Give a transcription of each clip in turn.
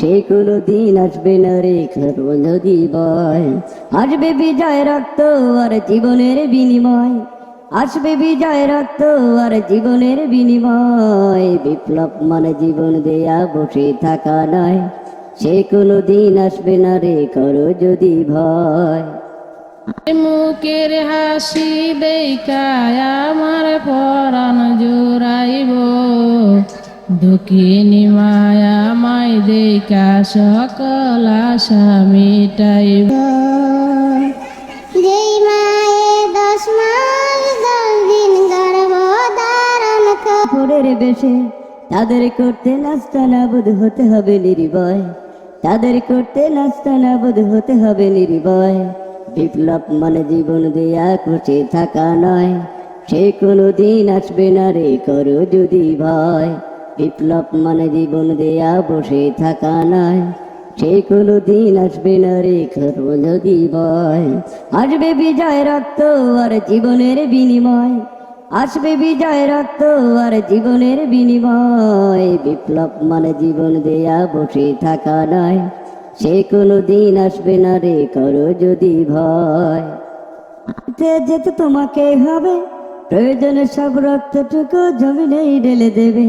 সে কোনো দিন আসবে না রে আসবে বিজয় রক্ত আর জীবনের বিনিময়। আসবে বিজয় রক্ত আর জীবনের বিনিময়। বিপ্লব মানে জীবন দেয়া, বসে থাকা নয়। সে কোনো দিন আসবে না রে করো যদি ভয়। মুখের হাসি দেখায় আমার পরাণ জোড়াইব দুঃখিনী মায়া মাই দেখা সকল আশা মিটাইব। যেই মায়ের দশ মাস দশ দিন গর্ভ ধারণ কাপড়ের বেশে তাদের করতে নাস্তা নাবুদ হতে হবে নির্ভয়। তাদের করতে নাস্তা নাবুদ হতে হবে নির্ভয়। বিপ্লব মানে জীবন দেয়া খুশি থাকা নয়। সে কোনো দিন আসবে না রে করো যদি ভয়। বিপ্লব মানে জীবন দেয়া বসে থাকা নয়। সে কোনো দিন আসবে না রে করো যদি ভয় আসবে বিজয় রক্ত আর জীবনের বিনিময়। আসবে বিজয় রক্ত আর জীবনের বিনিময়। বিপ্লব মানে জীবন দেয়া বসে থাকা নয়। সে কোনো দিন আসবে না রে করো যদি ভয় যেতে তোমাকে হবে। প্রয়োজনে সব রক্তটুকু জমিনেই ঢেলে দেবে।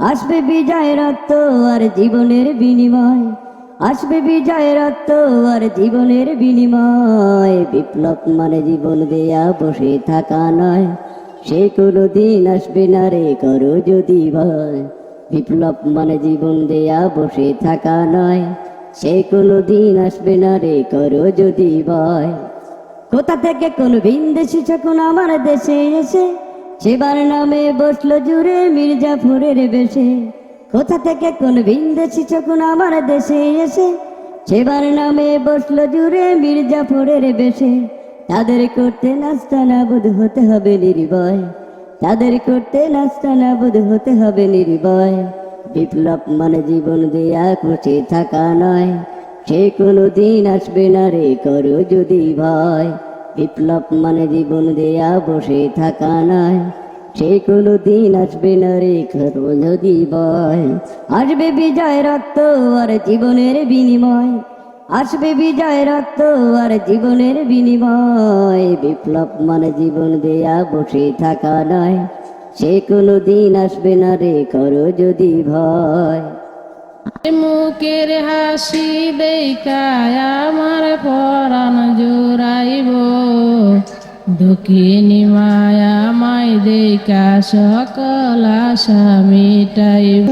আসবে বিজয় রক্ত আর জীবনের বিনিময়। আসবে বিজয় রক্ত আর জীবনের বিনিময়। বিপ্লব মানে জীবন দেয়া বসে থাকা নয়। সে কোনো দিন আসবে না রে, করো যদি ভয়। বিপ্লব মানে জীবন দেয়া বসে থাকা নয়। সে কোনো দিন আসবে না রে, করো যদি ভয়। কোথা থেকে কোন ভিনদেশি যখন আমার দেশে এসে সেবার নামে বসল জুড়ে মির্জাফরের বেশে। কোথা থেকে কোন ভিনদেশি যখন আমার দেশে এসে? সেবার নামে বসল জুড়ে মির্জাফরের বেশে। তাদের করতে নাস্তা নাবুদ হতে হবে নির্ভয়। তাদের করতে নাস্তা নাবুদ হতে হবে নির্ভয়। বিপ্লব মানে জীবন দেয়া, খুশি থাকা নয়। সে কোনো দিন আসবে না রে, করো যদি ভয়। বিপ্লব মানে জীবন দেয়া বসে থাকা নয়। সে কোনো দিন আসবে না রে করো যদি ভয় আসবে বিজয় রক্ত আর জীবনের বিনিময়। আসবে বিজয় রক্ত আর জীবনের বিনিময়। বিপ্লব মানে জীবন দেয়া বসে থাকা নয়। সে কোনো দিন আসবে না রে করো যদি ভয়। মুখের হাসি দেখায় আমার পরাণ জোড়াইব। দুঃখিনী মায়া মাই দেখা সকল আশা মিটাইব।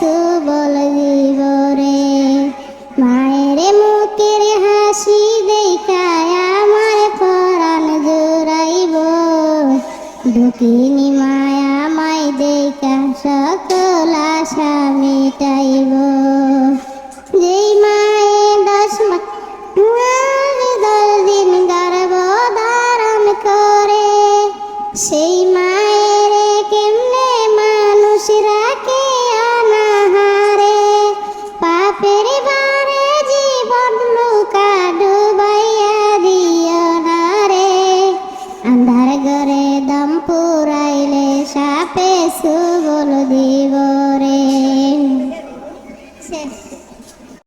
সুবল জীব রে মায়ের মুখের হাসি দেখায় আমার পরাণ জোড়াইব। দুঃখিনী মায়া ദുരിതം പൂറയിലെ